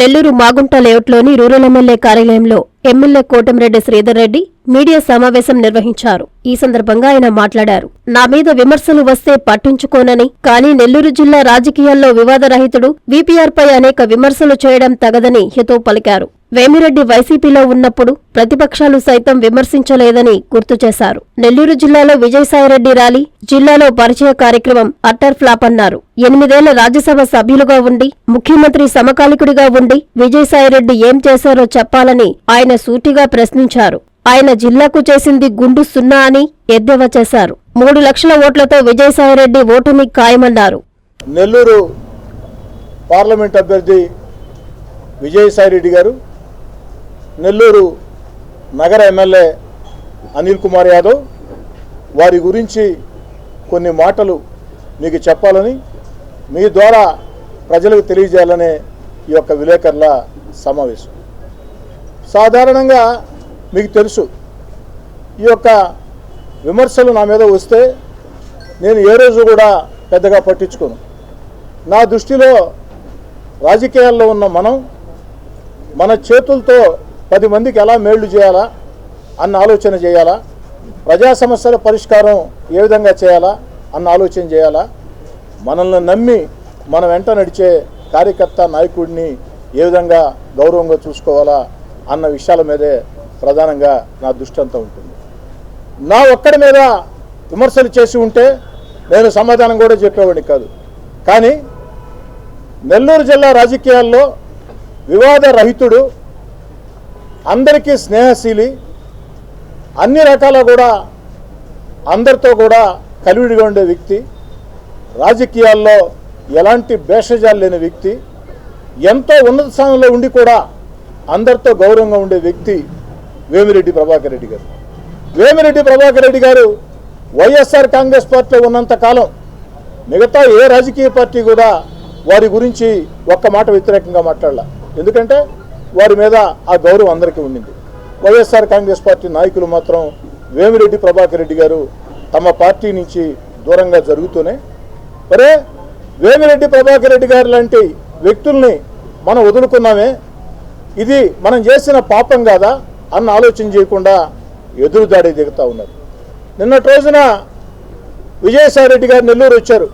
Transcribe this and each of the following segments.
నెల్లూరు మాగుంట లేఅవుట్లోని rural MLA కార్యాలయంలో MLA Kotamreddy Sridhar Reddy media సమావేశం నిర్వహించారు. ఈ సందర్భంగా ఆయన మాట్లాడారు. నా మీద విమర్శలు వస్తే పట్టించుకోనని. కానీ నెల్లూరు జిల్లా రాజకీయాల్లో వివాదరహితుడు వీపీఆర్పై అనేక విమర్శలు చేయడం తగదని హితవు పలికారు. వేమిరెడ్డి వైసీపీలో ఉన్నప్పుడు ప్రతిపక్షాలు సైతం విమర్శించలేదని గుర్తు చేశారు. నెల్లూరు జిల్లాలో విజయసాయిరెడ్డి ర్యాలీ జిల్లాలో పరిచయ కార్యక్రమం అట్టర్ ఫ్లాప్ అన్నారు. ఎనిమిదేళ్ళ రాజ్యసభ సభ్యులుగా ఉండి ముఖ్యమంత్రి సమకాలికుడిగా ఉండి విజయసాయిరెడ్డి ఏం చేశారో చెప్పాలని ఆయన సూటిగా ప్రశ్నించారు. ఆయన జిల్లాకు చేసింది గుండు సున్నా అని ఎద్దేవా చేశారు. మూడు లక్షల ఓట్లతో విజయసాయిరెడ్డి ఓటమి ఖాయమన్నారు. నెల్లూరు పార్లమెంట్ అభ్యర్థి విజయసాయిరెడ్డి గారు నెల్లూరు నగర ఎమ్మెల్యే అనిల్ కుమార్ యాదవ్ వారి గురించి కొన్ని మాటలు మీకు చెప్పాలని మీ ద్వారా ప్రజలకు తెలియజేయాలనే ఈ యొక్క విలేకరుల సమావేశం. సాధారణంగా మీకు తెలుసు. ఈ యొక్క విమర్శలు నా మీద వస్తే నేను ఏ రోజు కూడా పెద్దగా పట్టించుకోను. నా దృష్టిలో రాజకీయాల్లో ఉన్న మనం మన చేతులతో పది మందికి ఎలా మేళ్ళు చేయాలా అన్న ఆలోచన చేయాలా? ప్రజా సమస్యల పరిష్కారం ఏ విధంగా చేయాలా అన్న ఆలోచన చేయాలా? మనల్ని నమ్మి మన వెంట నడిచే కార్యకర్త నాయకుడిని ఏ విధంగా గౌరవంగా చూసుకోవాలా అన్న విషయాల మీదే ప్రధానంగా నా దృష్టి అంతా ఉంటుంది. నా ఒక్కడి మీద విమర్శలు చేసి ఉంటే నేను సమాధానం కూడా చెప్పేవాడిని కాదు. కానీ నెల్లూరు జిల్లా రాజకీయాల్లో వివాద రహితుడు అందరికీ స్నేహశీలి అన్ని రకాల కూడా అందరితో కూడా కలివిడిగా ఉండే వ్యక్తి రాజకీయాల్లో ఎలాంటి భేషజాలు లేని వ్యక్తి ఎంతో ఉన్నత స్థానంలో ఉండి కూడా అందరితో గౌరవంగా ఉండే వ్యక్తి వేమిరెడ్డి ప్రభాకర్ రెడ్డి గారు. వేమిరెడ్డి ప్రభాకర్ రెడ్డి గారు వైఎస్ఆర్ కాంగ్రెస్ పార్టీలో ఉన్నంత కాలం మిగతా ఏ రాజకీయ పార్టీ కూడా వారి గురించి ఒక్క మాట వ్యతిరేకంగా మాట్లాడాల. ఎందుకంటే వారి మీద ఆ గౌరవం అందరికీ ఉండింది. వైఎస్ఆర్ కాంగ్రెస్ పార్టీ నాయకులు మాత్రం వేమిరెడ్డి ప్రభాకర్ రెడ్డి గారు తమ పార్టీ నుంచి దూరంగా జరుగుతూనే మరే వేమిరెడ్డి ప్రభాకర్ రెడ్డి గారు లాంటి వ్యక్తుల్ని మనం వదులుకున్నామే ఇది మనం చేసిన పాపం కాదా? అన్న ఆలోచన చేయకుండా ఎదురుదాడి దిగుతూ ఉన్నారు. నిన్నటి రోజున విజయసాయిరెడ్డి గారు నెల్లూరు వచ్చారు.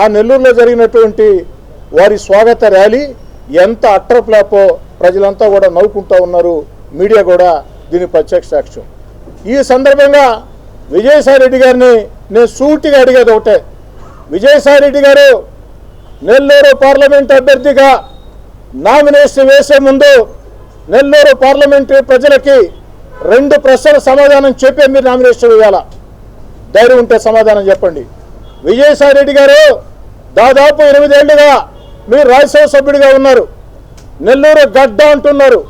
ఆ నెల్లూరులో జరిగినటువంటి వారి స్వాగత ర్యాలీ ఎంత అట్రప్లాపో ప్రజలంతా కూడా నవ్వుకుంటూ ఉన్నారు. మీడియా కూడా దీని ప్రత్యక్ష సాక్ష్యం. ఈ సందర్భంగా విజయసాయిరెడ్డి గారిని నేను సూటిగా అడిగేది ఒకటే. విజయసాయిరెడ్డి గారు నెల్లూరు పార్లమెంట్ అభ్యర్థిగా నామినేషన్ వేసే ముందు నెల్లూరు పార్లమెంటరీ ప్రజలకి రెండు ప్రశ్నల సమాధానం చెప్పే మీరు నామినేషన్ వేయాలా? ధైర్యం ఉంటే సమాధానం చెప్పండి. విజయసాయి రెడ్డి గారు దాదాపు ఎనిమిదేళ్ళుగా మీరు రాజ్యసభ సభ్యుడిగా ఉన్నారు. నెల్లూరు గడ్డ అంటున్నారు.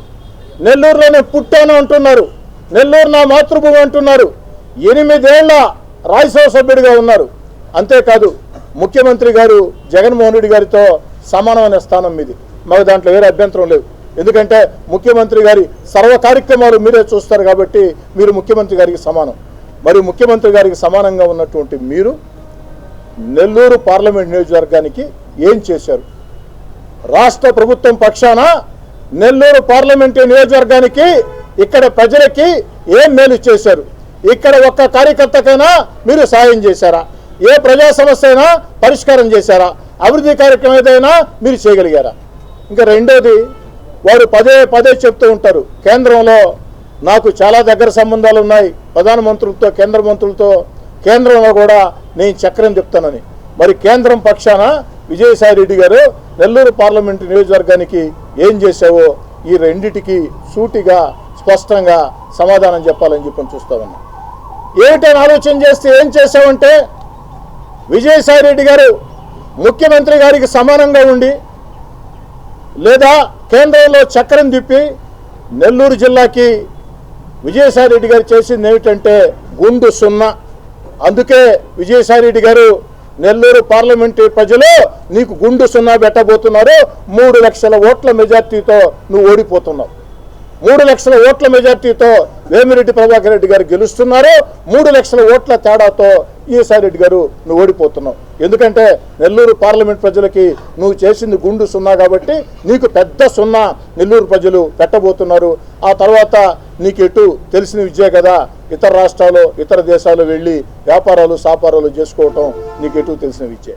నెల్లూరులోనే పుట్టాను అంటున్నారు. నెల్లూరు నా మాతృభూమి అంటున్నారు. ఎనిమిదేళ్ళ రాజ్యసభ సభ్యుడిగా ఉన్నారు. అంతేకాదు ముఖ్యమంత్రి గారు జగన్మోహన్ రెడ్డి గారితో సమానమైన స్థానం మీది. మాకు దాంట్లో వేరే అభ్యంతరం లేదు ఎందుకంటే ముఖ్యమంత్రి గారి సర్వ కార్యక్రమాలు మీరే చూస్తారు కాబట్టి మీరు ముఖ్యమంత్రి గారికి సమానం. మరి ముఖ్యమంత్రి గారికి సమానంగా ఉన్నటువంటి మీరు నెల్లూరు పార్లమెంట్ నియోజకవర్గానికి ఏం చేశారు? రాష్ట్ర ప్రభుత్వం పక్షాన నెల్లూరు పార్లమెంటు నియోజకవర్గానికి ఇక్కడ ప్రజలకి ఏం మేలు చేశారు? ఇక్కడ ఒక్క కార్యకర్తకైనా మీరు సాయం చేశారా? ఏ ప్రజా సమస్య అయినా పరిష్కారం చేశారా? అభివృద్ధి కార్యక్రమం ఏదైనా మీరు చేయగలిగారా? ఇంకా రెండోది వారు పదే పదే చెప్తూ ఉంటారు. కేంద్రంలో నాకు చాలా దగ్గర సంబంధాలు ఉన్నాయి. ప్రధానమంత్రులతో కేంద్ర మంత్రులతో కేంద్రంలో కూడా నేను చక్రం చెప్తానని. మరి కేంద్రం పక్షాన విజయసాయి రెడ్డి గారు నెల్లూరు పార్లమెంటు నియోజకవర్గానికి ఏం చేశావో ఈ రెండిటికి సూటిగా స్పష్టంగా సమాధానం చెప్పాలని చెప్పి చూస్తామన్నా ఏమిటని ఆలోచన చేస్తే ఏం చేశావంటే విజయసాయి రెడ్డి గారు ముఖ్యమంత్రి గారికి సమానంగా ఉండి లేదా కేంద్రంలో చక్రం తిప్పి నెల్లూరు జిల్లాకి విజయసాయిరెడ్డి గారు చేసింది ఏమిటంటే గుండు సున్నా. అందుకే విజయసాయిరెడ్డి గారు నెల్లూరు పార్లమెంటు ప్రజలు నీకు గుండు సున్నా పెట్టబోతున్నారు. మూడు లక్షల ఓట్ల మెజార్టీతో నువ్వు ఓడిపోతున్నావు. మూడు లక్షల ఓట్ల మెజార్టీతో వేమిరెడ్డి ప్రభాకర్ రెడ్డి గారు గెలుస్తున్నారు. మూడు లక్షల ఓట్ల తేడాతో ఈసారి రెడ్డి గారు నువ్వు ఓడిపోతున్నావు. ఎందుకంటే నెల్లూరు పార్లమెంట్ ప్రజలకి నువ్వు చేసింది గుండు సున్నా కాబట్టి నీకు పెద్ద సున్నా నెల్లూరు ప్రజలు పెట్టబోతున్నారు. ఆ తర్వాత నీకు ఎటు తెలిసిన విద్యే కదా ఇతర రాష్ట్రాలు ఇతర దేశాలు వెళ్ళి వ్యాపారాలు సాపారాలు చేసుకోవటం నీకు ఎటు తెలిసిన విద్యే.